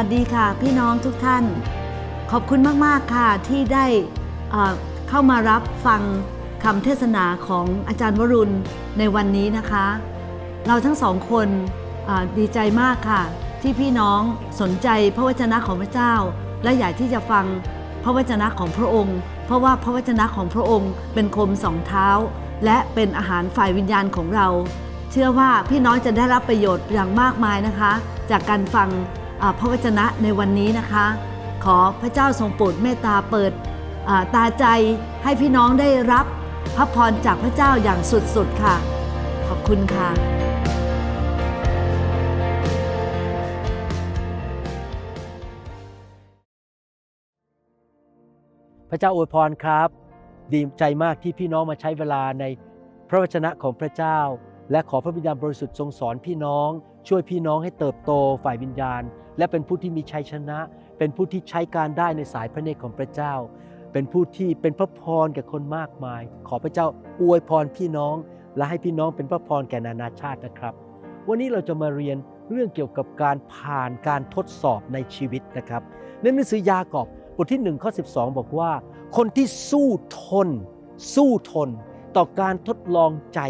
สวัสดีค่ะ พี่น้องทุกท่าน ขอบคุณมาก ๆ ค่ะที่ได้เข้ามารับฟังคำเทศนาของอาจารย์วรุณในวันนี้นะคะ เราทั้งสองคนดีใจมากค่ะ ที่พี่น้องสนใจพระวจนะของพระเจ้า และอยากที่จะฟังพระวจนะของพระองค์ เพราะว่าพระวจนะของพระองค์เป็นคมสองเท้า และเป็นอาหารฝ่ายวิญญาณของเรา เชื่อว่าพี่น้องจะได้รับประโยชน์อย่างมากมายนะคะ จากการฟัง พระวจนะในวันนี้นะคะ ขอพระเจ้าทรงโปรดเมตตาเปิดตาใจให้พี่น้องได้รับพระพรจากพระเจ้าอย่างสุดๆค่ะ ขอบคุณค่ะ พระเจ้าอวยพรครับ ดีใจมากที่พี่น้องมาใช้เวลาในพระวจนะของพระเจ้า และขอพระวิญญาณบริสุทธิ์ทรงสอนพี่น้อง ช่วยพี่น้องให้เติบโตฝ่ายวิญญาณ และเป็นผู้ที่มีชัยชนะ เป็นผู้ที่ใช้การได้ในสายพระเนตรของพระเจ้า เป็นผู้ที่เป็นพระพรแก่คนมากมาย ขอพระเจ้าอวยพรพี่น้อง และให้พี่น้องเป็นพระพรแก่นานาชาตินะครับ วันนี้เราจะมาเรียนเรื่องเกี่ยวกับการผ่านการทดสอบในชีวิตนะครับในหนังสือยากอบบทที่1ข้อ12 บอกว่า คนที่สู้ทน สู้ทน ต่อการทดลองใจ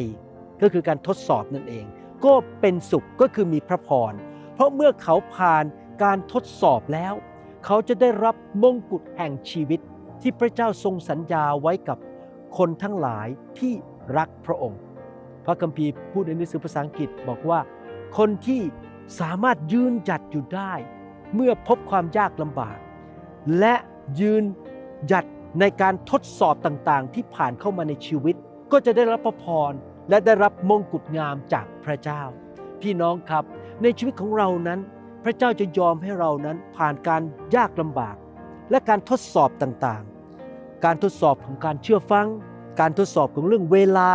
ก็คือการทดสอบนั่นเอง ก็เป็นสุขก็คือมีพระพร เพราะเมื่อเขาผ่านการทดสอบแล้ว เขาจะได้รับมงกุฎแห่งชีวิตที่พระเจ้าทรงสัญญาไว้กับคนทั้งหลายที่รักพระองค์ พระคัมภีร์พูดในหนังสือภาษาอังกฤษบอกว่า คนที่สามารถยืนหยัดอยู่ได้ เมื่อพบความยากลำบาก และยืนหยัดในการทดสอบต่างๆ ที่ผ่านเข้ามาในชีวิต ก็จะได้รับพระพร และได้รับมงกุฎงามจากพระเจ้า พี่น้องครับในชีวิตของเรานั้น พระเจ้าจะยอมให้เรานั้นผ่านการยากลำบาก และการทดสอบต่างๆ การทดสอบของการเชื่อฟัง การทดสอบของเรื่องเวลา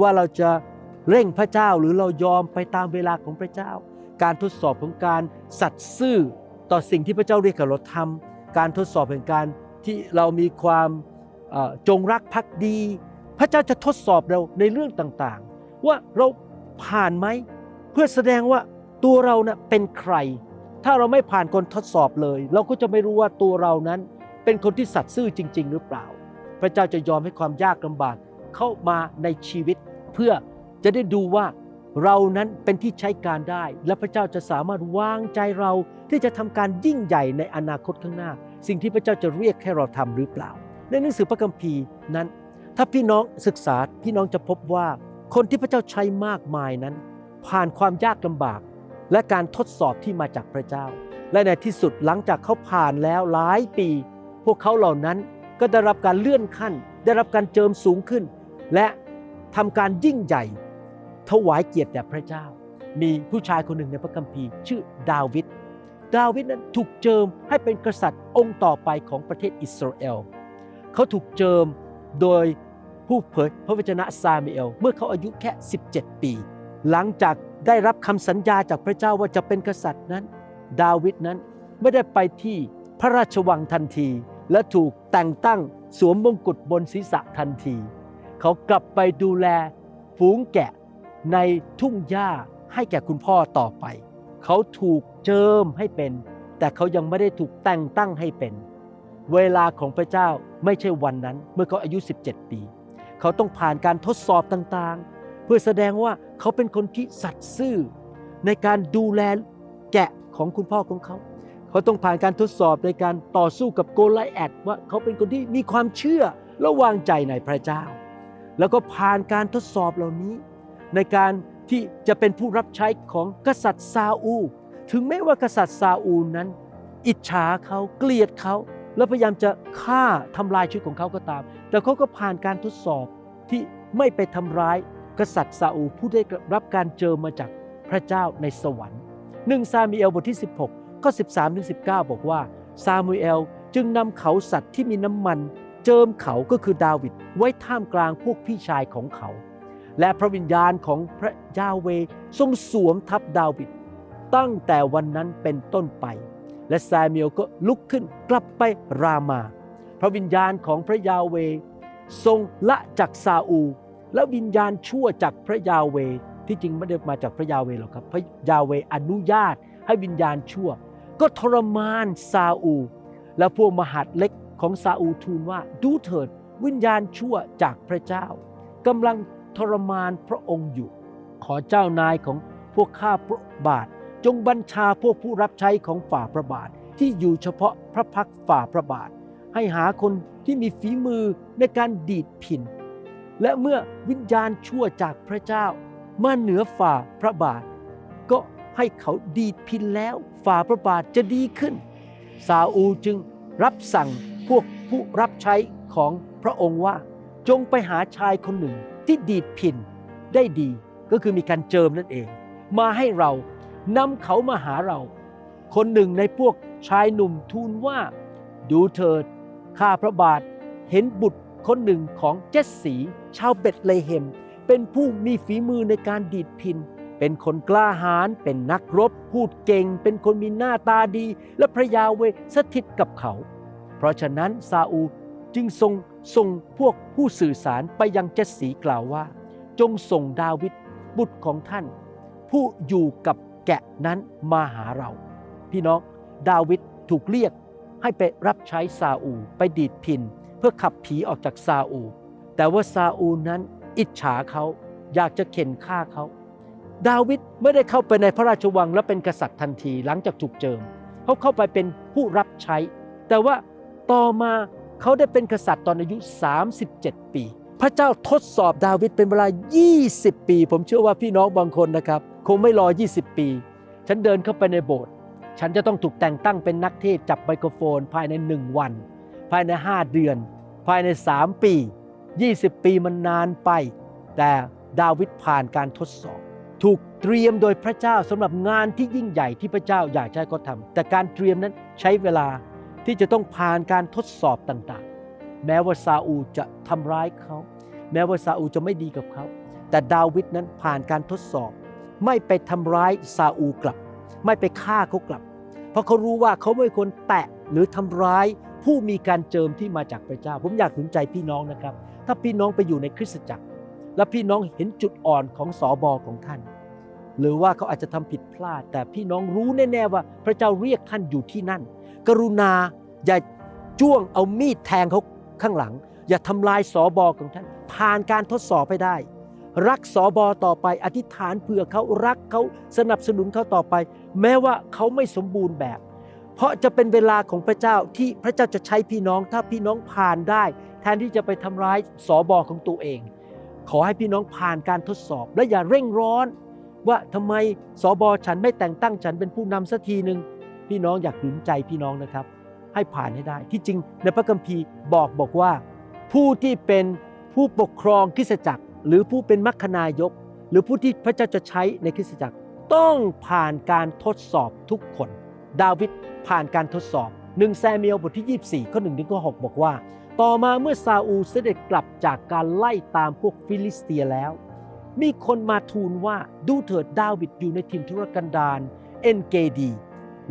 ว่าเราจะเร่งพระเจ้าหรือเรายอมไปตามเวลาของพระเจ้า การทดสอบของการสัตย์ซื่อต่อสิ่งที่พระเจ้าเรียกเราทำการทดสอบแห่งการที่เรามีความจงรักภักดี พระเจ้าจะทดสอบเราในเรื่องต่างๆ ว่าเราผ่านไหม เพื่อแสดงว่าตัวเรานะ่ะเป็นใคร ถ้าเราไม่ผ่านคนทดสอบเลย เราก็จะไม่รู้ว่าตัวเรานั้น เป็นคนที่สัตย์ซื่อจริง ๆ หรือเปล่า พระเจ้าจะยอมให้ความยากลำบากเข้ามาในชีวิต เพื่อจะได้ดูว่าเรานั้นเป็นที่ใช้การได้ และพระเจ้าจะสามารถวางใจเราที่จะทำการยิ่งใหญ่ในอนาคตข้างหน้า สิ่งที่พระเจ้าจะเรียกให้เราทำหรือเปล่า ในหนังสือพระคัมภีร์นั้น ถ้าพี่น้องศึกษาพี่น้องจะพบว่าคนที่พระเจ้าใช้มากมายนั้น ผ่านความยากลำบาก และการทดสอบที่มาจากพระเจ้า และในที่สุดหลังจากเขาผ่านแล้วหลายปี พวกเขาเหล่านั้นก็ได้รับการเลื่อนขั้น ได้รับการเจิมสูงขึ้น และทำการยิ่งใหญ่ถวายเกียรติแด่พระเจ้า มีผู้ชายคนหนึ่งในพระคัมภีร์ ชื่อดาวิดดาวิดนั้นถูกเจิมให้เป็นกษัตริย์องค์ต่อไปของประเทศอิสราเอลเขาถูกเจิม โดยผู้เผยพระวจนะซามูเอล เมื่อเขาอายุแค่ 17 ปี หลังจากได้รับคำสัญญาจากพระเจ้าว่าจะเป็นกษัตริย์นั้น ดาวิดนั้นไม่ได้ไปที่พระราชวังทันที และถูกแต่งตั้งสวมมงกุฎบนศีรษะทันที เขากลับไปดูแลฝูงแกะในทุ่งหญ้าให้แก่คุณพ่อต่อไป เขาถูกเจิมให้เป็น แต่เขายังไม่ได้ถูกแต่งตั้งให้เป็น เวลาของพระเจ้าไม่ใช่วันนั้น เมื่อเขาอายุ 17 ปี เขาต้องผ่านการทดสอบต่างๆ เพื่อแสดงว่าเขาเป็นคนที่สัตย์ซื่อ ในการดูแลแกะของคุณพ่อของเขา เขาต้องผ่านการทดสอบในการต่อสู้กับโกไลแอดว่าเขาเป็นคนที่มีความเชื่อและวางใจในพระเจ้า แล้วก็ผ่านการทดสอบเหล่านี้ ในการที่จะเป็นผู้รับใช้ของกษัตริย์ซาอู ถึงแม้ว่ากษัตริย์ซาอูนั้น อิจฉาเขาเกลียดเขา แล้วพยายามจะฆ่าทำลายชีวิตของเขาก็ตาม แต่เขาก็ผ่านการทดสอบที่ไม่ไปทำร้ายกษัตริย์ซาอูผู้ได้รับการเจิมมาจากพระเจ้าในสวรรค์หนึ่งซามูเอลบทที่ 16ข้อ13ถึง19 บอกว่าซามูเอลจึงนำเขาสัตว์ที่มีน้ำมัน เจิมเขาก็คือดาวิดไว้ท่ามกลางพวกพี่ชายของเขา และพระวิญญาณของพระยาเวทรงสวมทับดาวิดตั้งแต่วันนั้นเป็นต้นไป และซามูเอลก็ลุกขึ้นกลับไปรามา พระวิญญาณของพระยาเว ทรงละจากซาอู และวิญญาณชั่วจากพระยาเว ที่จริงไม่ได้มาจากพระยาเวหรอกครับ พระยาเวอนุญาตให้วิญญาณชั่ว ก็ทรมานซาอู และพวกมหาดเล็กของซาอูทูลว่าดูเถิดวิญญาณชั่วจากพระเจ้ากำลังทรมานพระองค์อยู่ ขอเจ้านายของพวกข้าพระบาท จงบัญชาพวกผู้รับใช้ของฝ่าพระบาทที่อยู่เฉพาะพระพักฝ่าพระบาท ให้หาคนที่มีฝีมือในการดีดพิน และเมื่อวิญญาณชั่วจากพระเจ้า มาเหนือฝ่าพระบาท ก็ให้เขาดีดพินแล้วฝ่าพระบาทจะดีขึ้น ซาอูจึงรับสั่งพวกผู้รับใช้ของพระองค์ว่า จงไปหาชายคนหนึ่งที่ดีดพินได้ดีก็คือมีการเจิมนั่นเอง มาให้เรา นำเขามาหาเรา คนหนึ่งในพวกชายหนุ่มทูลว่า ดูเถิด ข้าพระบาทเห็นบุตรคนหนึ่งของเจสสี ชาวเบตเลเฮม เป็นผู้มีฝีมือในการดีดพิน เป็นคนกล้าหาญเป็นนักรบ พูดเก่ง เป็นคนมีหน้าตาดี และพระยาเวสถิตกับเขา เพราะฉะนั้นซาอูจึงทรงส่งพวกผู้สื่อสารไปยังเจสสีกล่าวว่า จงส่งดาวิดบุตรของท่าน ผู้อยู่กับ แกะนั้นมาหาเรา พี่น้องดาวิดถูกเรียกให้ไปรับใช้ซาอู ไปดีดพินเพื่อขับผีออกจากซาอู แต่ว่าซาอูนั้นอิจฉาเขาอยากจะเข็นฆ่าเขา ดาวิดไม่ได้เข้าไปในพระราชวังและเป็นกษัตริย์ทันทีหลังจากถูกเจิม เขาเข้าไปเป็นผู้รับใช้ แต่ว่าต่อมาเขาได้เป็นกษัตริย์ตอนอายุ 37 ปี พระเจ้าทดสอบดาวิดเป็นเวลา 20 ปี ผมเชื่อว่าพี่น้องบางคนนะครับ คงไม่รอ 20 ปี ฉันเดินเข้าไปในโบสถ์ฉันจะต้องถูกแต่งตั้งเป็นนักเทศจับไมโครโฟน ภายในหนึ่งวัน ภายใน 5 เดือน ภายใน 3 ปี 20 ปีมันนานไป แต่ดาวิดผ่านการทดสอบ ถูกเตรียมโดยพระเจ้าสำหรับงานที่ยิ่งใหญ่ที่พระเจ้าอยากให้เขาทำแต่การเตรียมนั้นใช้เวลาที่จะต้องผ่านการทดสอบต่างๆ แม้ว่าซาอูจะทำร้ายเขา แม้ว่าซาอูจะไม่ดีกับเขา แต่ดาวิดนั้นผ่านการทดสอบ ไม่ไปทำร้ายซาอูกลับ ไม่ไปฆ่าเขากลับ เพราะเขารู้ว่าเขาไม่ควรแตะหรือทำร้ายผู้มีการเจิมที่มาจากพระเจ้า ผมอยากหนุนใจพี่น้องนะครับ ถ้าพี่น้องไปอยู่ในคริสตจักร และพี่น้องเห็นจุดอ่อนของสอบอของท่าน หรือว่าเขาอาจจะทำผิดพลาด แต่พี่น้องรู้แน่ๆว่าพระเจ้าเรียกท่านอยู่ที่นั่น กรุณาอย่าจ้วงเอามีดแทงเขา ข้างหลัง อย่าทำลายสอบอของท่าน ผ่านการทดสอบไปได้ รักสอบอต่อไปอธิษฐานเผื่อเขารักเขาสนับสนุนเขาต่อไป แม้ว่าเขาไม่สมบูรณ์แบบ เพราะจะเป็นเวลาของพระเจ้าที่พระเจ้าจะใช้พี่น้องถ้าพี่น้องผ่านได้ แทนที่จะไปทำร้ายสอบอของตัวเอง ขอให้พี่น้องผ่านการทดสอบ และอย่าเร่งร้อนว่าทำไมสอบอฉันไม่แต่งตั้งฉันเป็นผู้นำสักทีหนึ่งพี่น้องอยากหนุนใจพี่น้องนะครับ ให้ผ่านให้ได้ ที่จริงในพระคัมภีร์บอกบอกว่า ผู้ที่เป็นผู้ปกครองคริสตจักร หรือผู้เป็นมัคคณายก หรือผู้ที่พระเจ้าจะใช้ในคริสตจักร ต้องผ่านการทดสอบทุกคน ดาวิดผ่านการทดสอบหนึ่งแซมเอลบทที่ 24 ข้อ1ถึงข้อ6บอกว่า ต่อมาเมื่อซาอูลเสด็จกลับจากการไล่ตามพวกฟิลิสเตียแล้ว มีคนมาทูลว่าดูเถิดดาวิดอยู่ในถิ่นทุรกันดารเอ็นเกดี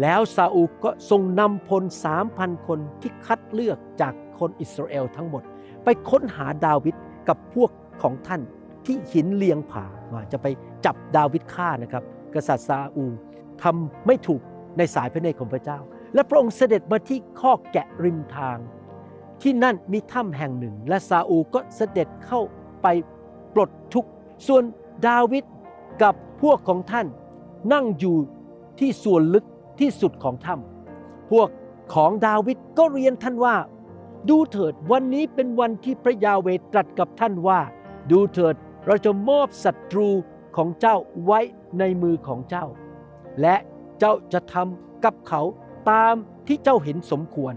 แล้วซาอูก็ทรงนำพลสามพันคนที่คัดเลือกจากคนอิสราเอลทั้งหมด ไปค้นหาดาวิดกับพวกของท่านที่หินเลียงผาว่าจะไปจับดาวิดฆ่านะครับ กษัตริย์ซาอูทำไม่ถูกในสายพระเนตรของพระเจ้า และพระองค์เสด็จมาที่ข้อแกะริมทาง ที่นั่นมีถ้ำแห่งหนึ่ง และซาอูก็เสด็จเข้าไปปลดทุกข์ส่วนดาวิดกับพวกของท่านนั่งอยู่ที่ส่วนลึก ที่สุดของถ้ำพวกของดาวิดก็เรียนท่านว่า ดูเถิดวันนี้เป็นวันที่พระยาเวตรัสกับท่านว่า ดูเถิดเราจะมอบศัตรูของเจ้าไว้ในมือของเจ้า และเจ้าจะทำกับเขาตามที่เจ้าเห็นสมควร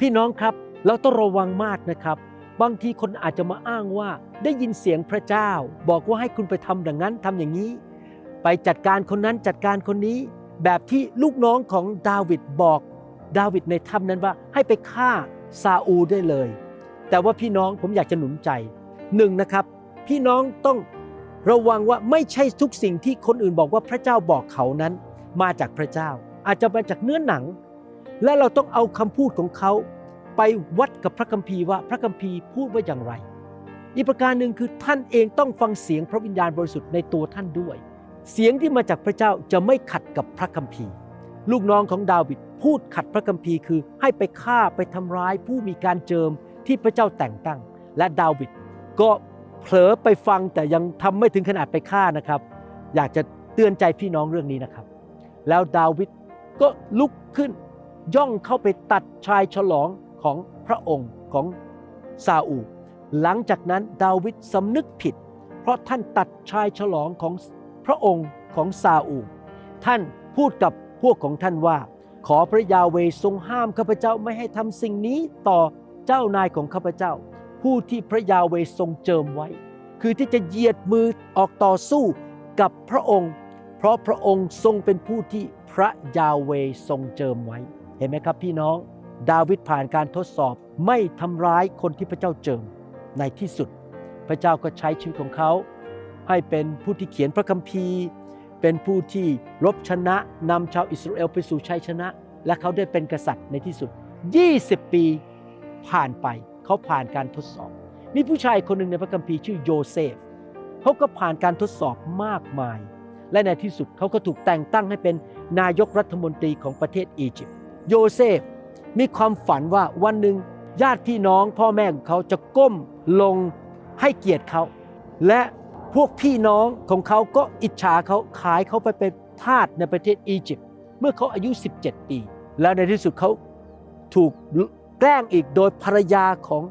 พี่น้องครับเราต้องระวังมากนะครับ บางทีคนอาจจะมาอ้างว่าได้ยินเสียงพระเจ้า บอกว่าให้คุณไปทำอย่างนั้นทำอย่างนี้ ไปจัดการคนนั้นจัดการคนนี้ แบบที่ลูกน้องของดาวิดบอกดาวิดในถ้ำนั้นว่าให้ไปฆ่าซาอูได้เลย แต่ว่าพี่น้องผมอยากจะหนุนใจหนึ่งนะครับ พี่น้องต้องระวังว่าไม่ใช่ทุกสิ่งที่คนอื่นบอกว่าพระเจ้าบอกเขานั้น มาจากพระเจ้า อาจจะมาจากเนื้อหนัง และเราต้องเอาคำพูดของเขา ไปวัดกับพระคัมภีร์ว่าพระคัมภีร์พูดว่าอย่างไร อีกประการหนึ่งคือท่านเองต้องฟังเสียงพระวิญญาณบริสุทธิ์ในตัวท่านด้วย เสียงที่มาจากพระเจ้าจะไม่ขัดกับพระคัมภีร์ ลูกน้องของดาวิดพูดขัดพระคัมภีร์คือให้ไปฆ่าไปทำร้ายผู้มีการเจิมที่พระเจ้าแต่งตั้ง และดาวิดก็เผลอไปฟังแต่ยังทำไม่ถึงขนาดไปฆ่านะครับ อยากจะเตือนใจพี่น้องเรื่องนี้นะครับ แล้วดาวิดก็ลุกขึ้นย่องเข้าไปตัดชายฉลองของพระองค์ของซาอูหลังจากนั้นดาวิดสำนึกผิด เพราะท่านตัดชายฉลองของ ระองค์ของซาอูลท่านพูดกับพวกของท่านว่า ขอพระยาเวทรงห้ามข้าพเจ้าไม่ให้ทำสิ่งนี้ต่อเจ้านายของข้าพเจ้า ผู้ที่พระยาเวทรงเจิมไว้ คือที่จะเหยียดมือออกต่อสู้กับพระองค์ เพราะพระองค์ทรงเป็นผู้ที่พระยาเวทรงเจิมไว้ เห็นไหมครับพี่น้อง ดาวิดผ่านการทดสอบไม่ทำร้ายคนที่พระเจ้าเจิมในที่สุด พระเจ้าก็ใช้ชีวิตของเขา ให้เป็นผู้ที่เขียนพระคัมภีร์ เป็นผู้ที่รบชนะนำชาวอิสราเอลไปสู่ชัยชนะ และเขาได้เป็นกษัตริย์ในที่สุด 20 ปีผ่านไป เขาผ่านการทดสอบ มีผู้ชายคนหนึ่งในพระคัมภีร์ชื่อโยเซฟเขาก็ผ่านการทดสอบมากมาย และในที่สุดเขาก็ถูกแต่งตั้งให้เป็นนายกรัฐมนตรีของประเทศอียิปต์โยเซฟมีความฝันว่าวันหนึ่งญาติพี่น้องพ่อแม่ของเขาจะก้มลงให้เกียรติเขา และ พวกพี่น้องของเขาก็อิจฉาเขาขายเขาไปเป็นทาสในประเทศอียิปต์เมื่อเขาอายุ 17 ปี แล้วในที่สุดเขาถูกแกล้งอีกโดยภรรยาของ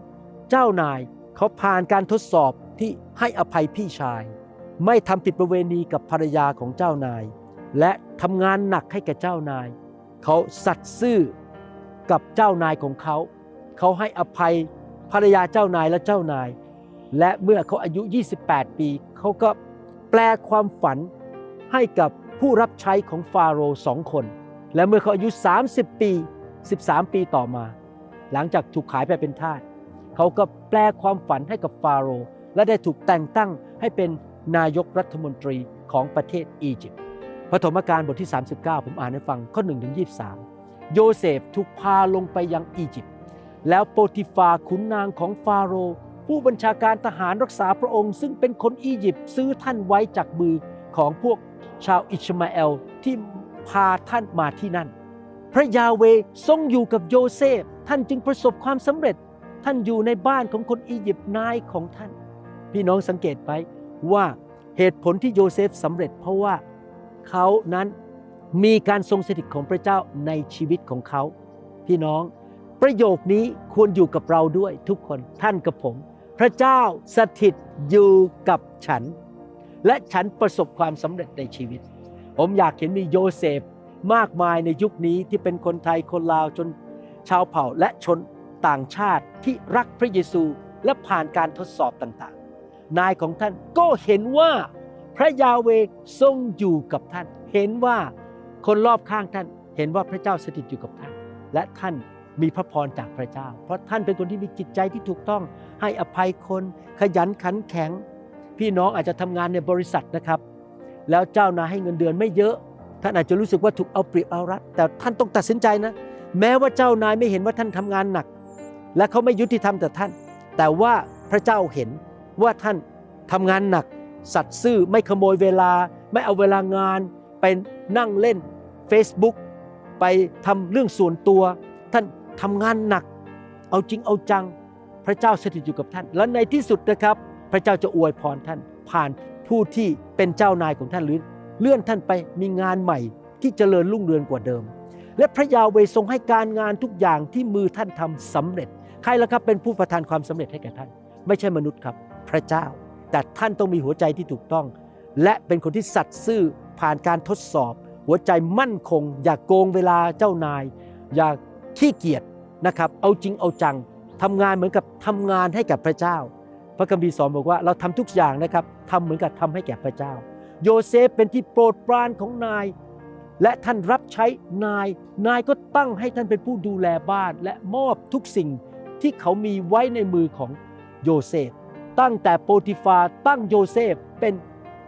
เจ้านาย เขาผ่านการทดสอบที่ให้อภัยพี่ชาย ไม่ทำผิดประเวณีกับภรรยาของเจ้านาย และทำงานหนักให้แก่เจ้านาย เขาสัตย์ซื่อกับเจ้านายของเขา เขาให้อภัยภรรยาเจ้านายและเจ้านาย และเมื่อเขาอายุ 28 ปี เขาก็แปลความฝันให้กับผู้รับใช้ของฟาโรห์สองคน และเมื่อเขาอายุ 30 ปี 13 ปีต่อมา หลังจากถูกขายไปเป็นทาสเขาก็แปลความฝันให้กับฟาโรห์และได้ถูกแต่งตั้งให้เป็นนายกรัฐมนตรีของประเทศอียิปต์ปฐมกาลบทที่ 39 ผมอ่านให้ฟังข้อ1ถึง23 โยเซฟถูกพาลงไปยังอียิปต์แล้วโปติฟาขุนนางของฟาโรห์ ผู้บัญชาการทหารรักษาพระองค์ ซึ่งเป็นคนอียิปต์ซื้อท่านไว้จากมือของพวกชาวอิชมาเอลที่พาท่านมาที่นั่น พระยาเวทรงอยู่กับโยเซฟ ท่านจึงประสบความสำเร็จ ท่านอยู่ในบ้านของคนอียิปต์นายของท่าน พี่น้องสังเกตไหมว่าเหตุผลที่โยเซฟสำเร็จเพราะว่าเขานั้นมีการทรงสถิตของพระเจ้าในชีวิตของเขา พี่น้องประโยคนี้ควรอยู่กับเราด้วยทุกคนท่านกับผม พระเจ้าสถิตอยู่กับฉัน และฉันประสบความสำเร็จในชีวิต ผมอยากเห็นมีโยเซฟมากมายในยุคนี้ที่เป็นคนไทยคนลาวจนชาวเผ่าและชนต่างชาติที่รักพระเยซูและผ่านการทดสอบต่างๆ นายของท่านก็เห็นว่าพระยาเวทรงอยู่กับท่าน เห็นว่าคนรอบข้างท่าน เห็นว่าพระเจ้าสถิตอยู่กับท่าน และท่าน มีพระพรจากพระเจ้า เพราะท่านเป็นคนที่มีจิตใจที่ถูกต้อง ให้อภัยคนขยันขันแข็ง พี่น้องอาจจะทำงานในบริษัทนะครับ แล้วเจ้านายให้เงินเดือนไม่เยอะ ท่านอาจจะรู้สึกว่าถูกเอาเปรียบเอารัดแต่ท่านต้องตัดสินใจนะ แม้ว่าเจ้านายไม่เห็นว่าท่านทำงานหนัก และเขาไม่ยุติธรรมแต่ท่าน แต่ว่าพระเจ้าเห็นว่าท่านทำงานหนัก สัตย์ซื่อไม่ขโมยเวลา ไม่เอาเวลางาน ไปนั่งเล่น Facebook ไปทำเรื่องส่วนตัว ท่านทำงานหนัก เอาจริงเอาจัง พระเจ้าสถิตอยู่กับท่าน และในที่สุดนะครับ พระเจ้าจะอวยพรท่าน ผ่านผู้ที่เป็นเจ้านายของท่านหรือเลื่อนท่านไปมีงานใหม่ที่เจริญรุ่งเรืองกว่าเดิม และพระยาเวทรงให้การงานทุกอย่างที่มือท่านทำสำเร็จ ใครล่ะครับเป็นผู้ประทานความสำเร็จให้แก่ท่าน ไม่ใช่มนุษย์ครับ พระเจ้า แต่ท่านต้องมีหัวใจที่ถูกต้อง และเป็นคนที่สัตย์ซื่อผ่านการทดสอบ หัวใจมั่นคง อย่ากโกงเวลาเจ้านาย อย่าขี้เกียจ นะครับเอาจริงเอาจังทำงานเหมือนกับทำงานให้กับพระเจ้า พระคัมภีร์สอนบอกว่าเราทำทุกอย่างนะครับทำเหมือนกับทำให้แก่พระเจ้า โยเซฟเป็นที่โปรดปรานของนาย และท่านรับใช้นาย นายก็ตั้งให้ท่านเป็นผู้ดูแลบ้าน และมอบทุกสิ่งที่เขามีไว้ในมือของโยเซฟ ตั้งแต่โปรติฟาตั้งโยเซฟเป็น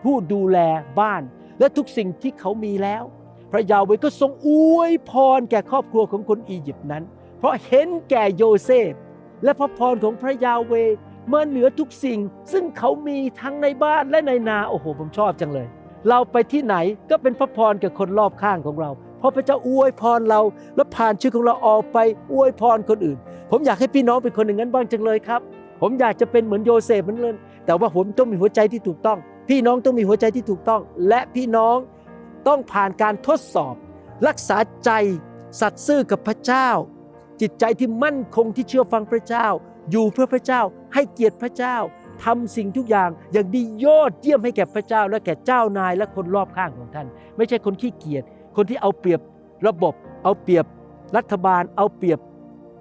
ผู้ดูแลบ้าน และทุกสิ่งที่เขามีแล้ว พระยาเวก็ทรงอวยพรแก่ครอบครัวของคนอียิปต์นั้น เพราะเห็นแก่โยเซฟ และพระพรของพระยาเวมาเหนือทุกสิ่ง ซึ่งเขามีทั้งในบ้านและในนาโอ้โหผมชอบจังเลย เราไปที่ไหนก็เป็นพระพรกับคนรอบข้างของเราเพราะพระเจ้าอวยพรเรา และผ่านชีวิตของเราออกไปอวยพรคนอื่น ผมอยากให้พี่น้องเป็นคนอย่างนั้นบ้างจังเลยครับ ผมอยากจะเป็นเหมือนโยเซฟเหมือนเลยแต่ว่าผมต้องมีหัวใจที่ถูกต้อง พี่น้องต้องมีหัวใจที่ถูกต้อง และพี่น้องต้องผ่านการทดสอบ รักษาใจสัตย์ซื่อกับพระเจ้า จิตใจที่มั่นคงที่เชื่อฟังพระเจ้า อยู่เพื่อพระเจ้า ให้เกียรติพระเจ้าทำสิ่งทุกอย่างอย่างดียอดเยี่ยมให้แก่พระเจ้า และแก่เจ้านายและคนรอบข้างของท่าน ไม่ใช่คนขี้เกียจคนที่เอาเปรียบระบบ เอาเปรียบรัฐบาล เอาเปรียบ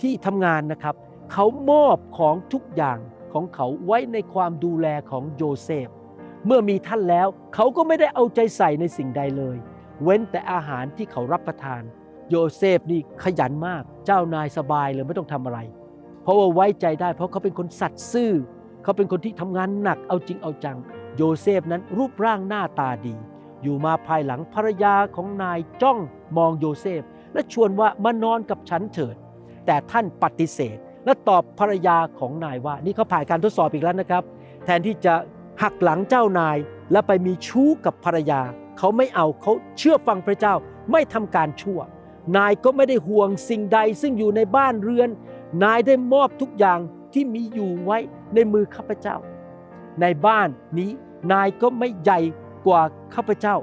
ที่ทำงานนะครับ เขามอบของทุกอย่างของเขาไว้ในความดูแลของโยเซฟ เมื่อมีท่านแล้ว เขาก็ไม่ได้เอาใจใส่ในสิ่งใดเลย เว้นแต่อาหารที่เขารับประทาน โยเซฟนี่ขยันมาก เจ้านายสบายเลยไม่ต้องทำอะไร เพราะว่าไว้ใจได้ เพราะเขาเป็นคนสัตย์ซื่อ เขาเป็นคนที่ทำงานหนักเอาจริงเอาจัง โยเซฟนั้นรูปร่างหน้าตาดี อยู่มาภายหลังภรรยาของนายจ้องมองโยเซฟ และชวนว่ามานอนกับฉันเถิด แต่ท่านปฏิเสธ และตอบภรรยาของนายว่า นี่เขาผ่านการทดสอบอีกแล้วนะครับ แทนที่จะหักหลังเจ้านายและไปมีชู้กับภรรยา เขาไม่เอาเขาเชื่อฟังพระเจ้าไม่ทำการชั่ว นายก็ไม่ได้ห่วงสิ่งใดซึ่งอยู่ในบ้านเรือน นายได้มอบทุกอย่างที่มีอยู่ไว้ในมือข้าพเจ้า ในบ้านนี้นายก็ไม่ใหญ่กว่าข้าพเจ้า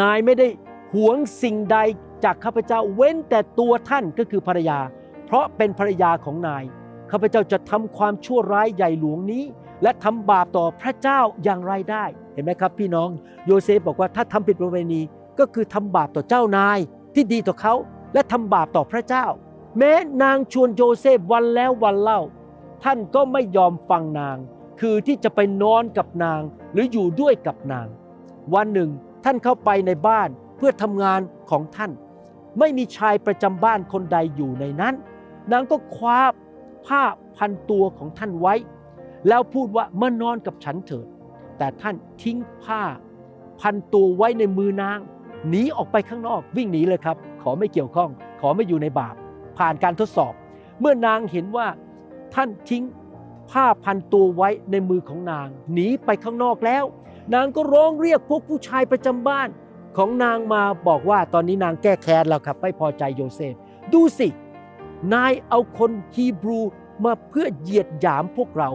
นายไม่ได้หวงสิ่งใดจากข้าพเจ้าเว้นแต่ตัวท่านก็คือภรรยา เพราะเป็นภรรยาของนายข้าพเจ้าจะทำความชั่วร้ายใหญ่หลวงนี้ และทำบาปต่อพระเจ้าอย่างไรได้ เห็นไหมครับ พี่น้องโยเซฟบอกว่าถ้าทำผิดประเวณีก็คือทำบาปต่อเจ้านาย ที่ดีต่อเขาและทำบาปต่อพระเจ้า แม้นางชวนโยเซฟวันแล้ววันเล่า ท่านก็ไม่ยอมฟังนาง คือที่จะไปนอนกับนางหรืออยู่ด้วยกับนาง วันหนึ่งท่านเข้าไปในบ้านเพื่อทำงานของท่าน ไม่มีชายประจำบ้านคนใดอยู่ในนั้น นางก็คว้าผ้าพันตัวของท่านไว้ แล้วพูดว่ามานอนกับฉันเถิด แต่ท่านทิ้งผ้า พันตัวไว้ในมือนาง หนีออกไปข้างนอกวิ่งหนีเลยครับ ขอไม่เกี่ยวข้อง ขอไม่อยู่ในบาป ผ่านการทดสอบ เมื่อนางเห็นว่าท่านทิ้งผ้าพันตัวไว้ในมือของนาง หนีไปข้างนอกแล้ว นางก็ร้องเรียกพวกผู้ชายประจำบ้านของนางมาบอกว่าตอนนี้นางแก้แค้นแล้วครับ ไม่พอใจโยเซฟ ดูสิ นายเอาคนฮีบรูมาเพื่อเหยียดหยามพวกเรา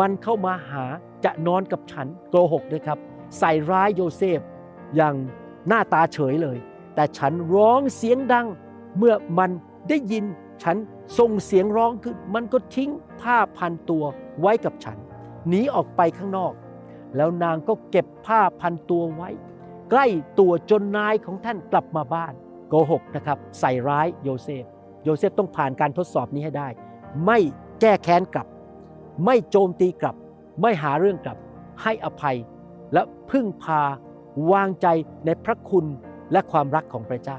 มันเข้ามาหาจะนอนกับฉันโกหกด้วยครับ ใส่ร้ายโยเซฟอย่าง หน้าตาเฉยเลย แต่ฉันร้องเสียงดัง เมื่อมันได้ยินฉันส่งเสียงร้องขึ้น มันก็ทิ้งผ้าพันตัวไว้กับฉัน หนีออกไปข้างนอก แล้วนางก็เก็บผ้าพันตัวไว้ ใกล้ตัวจนนายของท่านกลับมาบ้านโกหกนะครับ ใส่ร้ายโยเซฟ โยเซฟต้องผ่านการทดสอบนี้ให้ได้ ไม่แก้แค้นกลับ ไม่โจมตีกลับ ไม่หาเรื่องกลับ ให้อภัยและพึ่งพา วางใจในพระคุณและความรักของพระเจ้า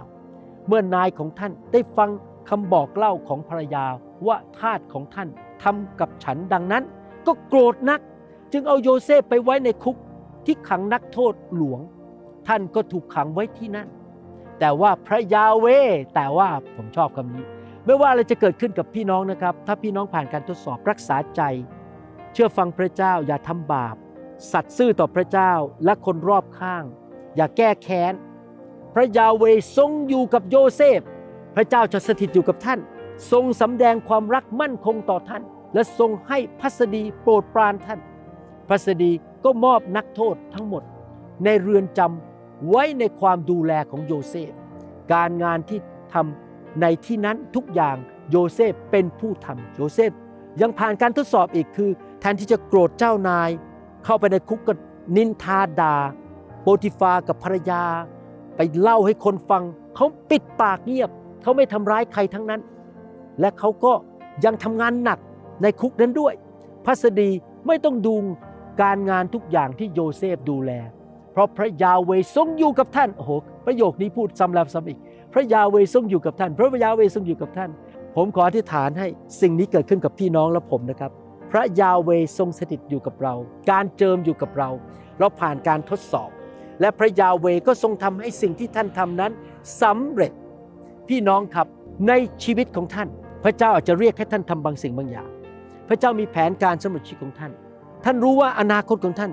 เมื่อนายของท่านได้ฟังคำบอกเล่าของภรรยาว่าทาสของท่านทำกับฉันดังนั้น ก็โกรธนัก จึงเอาโยเซฟไปไว้ในคุกที่ขังนักโทษหลวง ท่านก็ถูกขังไว้ที่นั่น แต่ว่าพระยาเวแต่ว่าผมชอบคำนี้ ไม่ว่าอะไรจะเกิดขึ้นกับพี่น้องนะครับ ถ้าพี่น้องผ่านการทดสอบรักษาใจ เชื่อฟังพระเจ้าอย่าทำบาป สัตย์ซื่อต่อพระเจ้าและคนรอบข้าง อย่าแก้แค้น พระยาเวทรงอยู่กับโยเซฟ พระเจ้าจะสถิตอยู่กับท่าน ทรงสำแดงความรักมั่นคงต่อท่าน และทรงให้พัสดีโปรดปรานท่าน พัสดีก็มอบนักโทษทั้งหมด ในเรือนจำไว้ในความดูแลของโยเซฟ การงานที่ทำในที่นั้นทุกอย่างโยเซฟเป็นผู้ทำโยเซฟยังผ่านการทดสอบอีกคือ แทนที่จะโกรธเจ้านาย เข้าไปในคุกก็นินทาดาโปรติฟากับภรรยา ไปเล่าให้คนฟัง เขาปิดปากเงียบ เขาไม่ทำร้ายใครทั้งนั้น และเขาก็ยังทำงานหนักในคุกนั้นด้วยพัสดีไม่ต้องดูการงานทุกอย่างที่โยเซฟดูแล เพราะพระยาเวทรงอยู่กับท่าน โอ้โห ประโยคนี้พูดซ้ำแล้วซ้ำอีก พระยาเวทรงอยู่กับท่าน พระยาเวทรงอยู่กับท่าน ผมขออธิษฐานให้สิ่งนี้เกิดขึ้นกับพี่น้องและผมนะครับ พระยาเวทรงสถิตอยู่กับเรา การเจิมอยู่กับเรา เราผ่านการทดสอบ และพระยาเวก็ทรงทำให้สิ่งที่ท่านทำนั้นสำเร็จ พี่น้องครับในชีวิตของท่าน พระเจ้าอาจจะเรียกให้ท่านทำบางสิ่งบางอย่าง พระเจ้ามีแผนการสำหรับชีวิตของท่าน ท่านรู้ว่าอนาคตของท่าน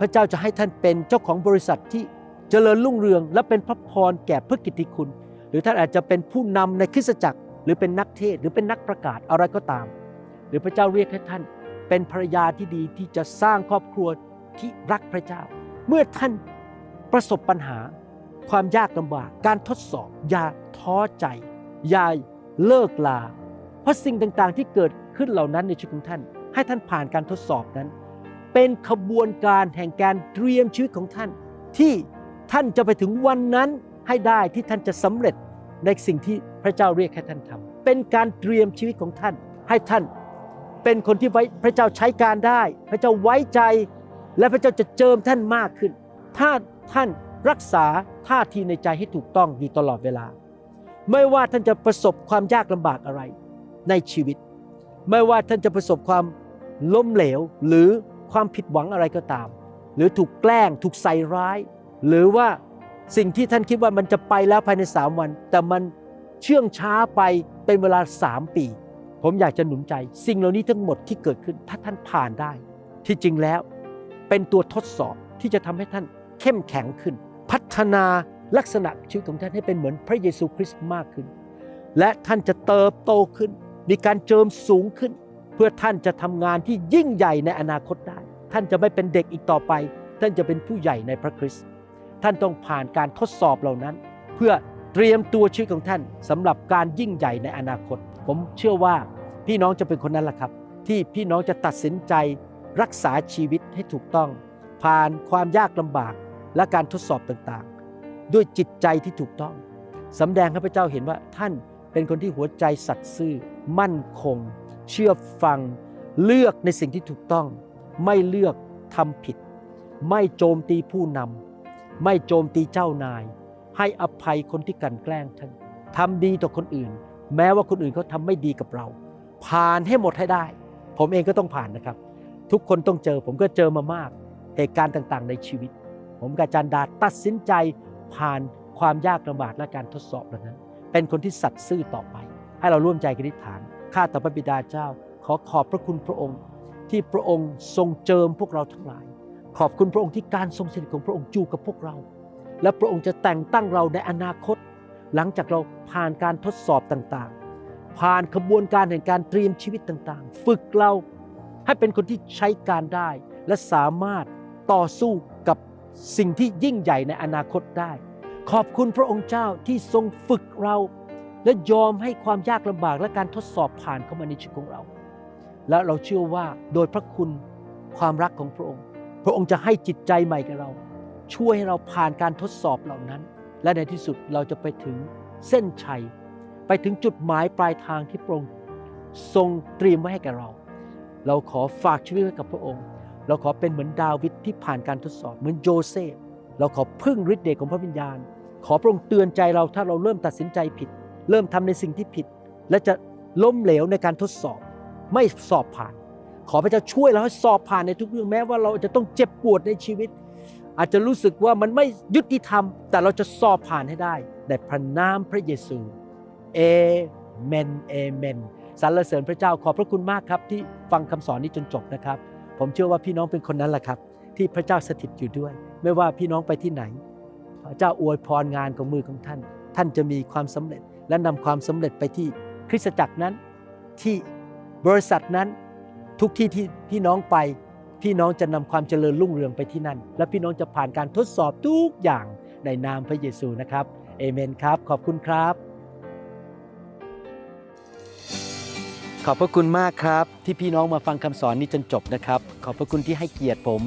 พระเจ้าจะให้ท่านเป็นเจ้าของบริษัทที่เจริญรุ่งเรือง และเป็นพระพรแก่พระกิตติคุณ หรือท่านอาจจะเป็นผู้นำในคริสตจักร หรือเป็นนักเทศหรือเป็นนักประกาศอะไรก็ตาม หรือพระเจ้าเรียกให้ท่าน เป็นภรรยาที่ดีที่จะสร้างครอบครัวที่รักพระเจ้า เมื่อท่านประสบปัญหา ความยากลำบากการทดสอบ อย่าท้อใจ อย่าเลิกลา เพราะสิ่งต่างๆที่เกิดขึ้นเหล่านั้นในชีวิตของท่าน ให้ท่านผ่านการทดสอบนั้น เป็นขบวนการแห่งการเตรียมชีวิตของท่าน ที่ท่านจะไปถึงวันนั้นให้ได้ที่ท่านจะสำเร็จในสิ่งที่พระเจ้าเรียกให้ท่านทำเป็นการเตรียมชีวิตของท่าน ให้ท่าน เป็นคนที่ไว้พระเจ้าใช้การได้ พระเจ้าไว้ใจและพระเจ้าจะเจิมท่านมากขึ้น ถ้าท่านรักษาท่าทีในใจให้ถูกต้องอยู่ตลอดเวลา ไม่ว่าท่านจะประสบความยากลำบากอะไรในชีวิต ไม่ว่าท่านจะประสบความล้มเหลวหรือความผิดหวังอะไรก็ตาม หรือถูกแกล้งถูกใส่ร้าย หรือว่าสิ่งที่ท่านคิดว่ามันจะไปแล้วภายในสามวัน แต่มันเชื่องช้าไปเป็นเวลาสามปี ผมอยากจะหนุนใจสิ่งเหล่านี้ทั้งหมดที่เกิดขึ้นถ้าท่านผ่านได้ ที่จริงแล้วเป็นตัวทดสอบที่จะทำให้ท่านเข้มแข็งขึ้น พัฒนาลักษณะชีวิตของท่านให้เป็นเหมือนพระเยซูคริสต์มากขึ้น และท่านจะเติบโตขึ้น มีการเจิมสูงขึ้น เพื่อท่านจะทำงานที่ยิ่งใหญ่ในอนาคตได้ ท่านจะไม่เป็นเด็กอีกต่อไป ท่านจะเป็นผู้ใหญ่ในพระคริสต์ท่านต้องผ่านการทดสอบเหล่านั้น เพื่อเตรียมตัวชีวิตของท่านสำหรับการยิ่งใหญ่ในอนาคต ผมเชื่อว่าพี่น้องจะเป็นคนนั้นแหละครับ ที่พี่น้องจะตัดสินใจรักษาชีวิตให้ถูกต้อง ผ่านความยากลำบากและการทดสอบต่างๆ ด้วยจิตใจที่ถูกต้องสำแดงให้พระเจ้าเห็นว่าท่านเป็นคนที่หัวใจสัตย์ซื่อ มั่นคง เชื่อฟัง เลือกในสิ่งที่ถูกต้อง ไม่เลือกทำผิด ไม่โจมตีผู้นำไม่โจมตีเจ้านาย ให้อภัยคนที่กันแกล้งท่านทำดีต่อคนอื่น แม้ว่าคนอื่นเขาทำไม่ดีกับเรา ผ่านให้หมดให้ได้ ผมเองก็ต้องผ่านนะครับ ทุกคนต้องเจอผมก็เจอมามาก เหตุการณ์ต่างๆ ในชีวิต ผมกับอาจารย์ดาตัดสินใจผ่านความยากลำบากและการทดสอบเหล่านั้น เป็นคนที่สัตย์ซื่อต่อไป ให้เราร่วมใจกันอธิษฐานข้าแต่พระบิดาเจ้า ขอขอบพระคุณพระองค์ ที่พระองค์ทรงเจิมพวกเราทั้งหลาย ขอบคุณพระองค์ที่การทรงสถิตของพระองค์อยู่กับพวกเรา และพระองค์จะแต่งตั้งเราในอนาคต หลังจากเราผ่านการทดสอบต่างๆ ผ่านขบวนการแห่งการเตรียมชีวิตต่างๆ ฝึกเราให้เป็นคนที่ใช้การได้ และสามารถต่อสู้กับสิ่งที่ยิ่งใหญ่ในอนาคตได้ ขอบคุณพระองค์เจ้าที่ทรงฝึกเรา และยอมให้ความยากลำบากและการทดสอบผ่านเข้ามาในชีวิตของเรา และเราเชื่อว่าโดยพระคุณความรักของพระองค์ พระองค์จะให้จิตใจใหม่กับเรา ช่วยให้เราผ่านการทดสอบเหล่านั้น และในที่สุดเราจะไปถึงเส้นชัย ไปถึงจุดหมายปลายทางที่พระองค์ทรงเตรียมไว้ให้แกับเรา เราขอฝากชีวิตไว้กับพระองค์ เราขอเป็นเหมือนดาวิดที่ผ่านการทดสอบเหมือนโยเซฟเราขอพึ่งฤทธิ์เดชของพระวิญญาณ ขอพระองค์เตือนใจเราถ้าเราเริ่มตัดสินใจผิด เริ่มทำในสิ่งที่ผิด และจะล้มเหลวในการทดสอบ ไม่สอบผ่าน ขอพระเจ้าช่วยเราให้สอบผ่านในทุกเรื่องแม้ว่าเราจะต้องเจ็บปวดในชีวิต อาจจะรู้สึกว่ามันไม่ยุติธรรม แต่เราจะสอบผ่านให้ได้ในพระนามพระเยซูเอเมนเอเมนสรรเสริญพระเจ้าขอบพระคุณมากครับ ที่ฟังคำสอนนี้จนจบนะครับ ผมเชื่อว่าพี่น้องเป็นคนนั้นแหละครับ ที่พระเจ้าสถิตอยู่ด้วย ไม่ว่าพี่น้องไปที่ไหน พระเจ้าอวยพรงานของมือของท่าน ท่านจะมีความสำเร็จและนำความสำเร็จไปที่คริสตจักรนั้น ที่บริษัทนั้นทุกที่ที่พี่น้องไป พี่น้องจะนำความเจริญรุ่งเรืองไปที่นั่น และพี่น้องจะผ่านการทดสอบทุกอย่างในนามพระเยซูนะครับเอเมนครับ ขอบคุณครับ ขอบพระคุณมากครับ ที่พี่น้องมาฟังคำสอนนี้จนจบนะครับ ขอบพระคุณที่ให้เกียรติผม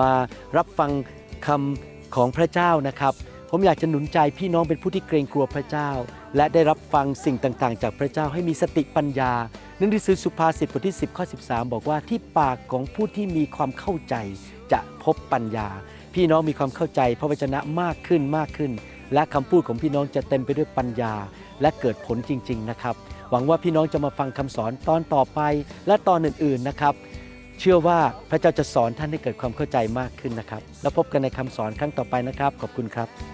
มารับฟังคำของพระเจ้านะครับ ผมอยากจะหนุนใจพี่น้องเป็นผู้ที่เกรงกลัวพระเจ้า และได้รับฟังสิ่งต่างๆ จากพระเจ้าให้มีสติปัญญาหนังสือสุภาษิตบทที่ 10 ข้อ 13 บอกว่าที่ปากของผู้ที่มีความเข้าใจจะพบปัญญา พี่น้องมีความเข้าใจพระวจนะมากขึ้นมากขึ้น และคำพูดของพี่น้องจะเต็มไปด้วยปัญญา และเกิดผลจริง ๆ นะครับ หวังว่าพี่น้องจะมาฟังคำสอนตอนต่อไปและตอนอื่นๆนะครับ เชื่อว่าพระเจ้าจะสอนท่านให้เกิดความเข้าใจมากขึ้นนะครับ แล้วพบกันในคำสอนครั้งต่อไปนะครับ ขอบคุณครับ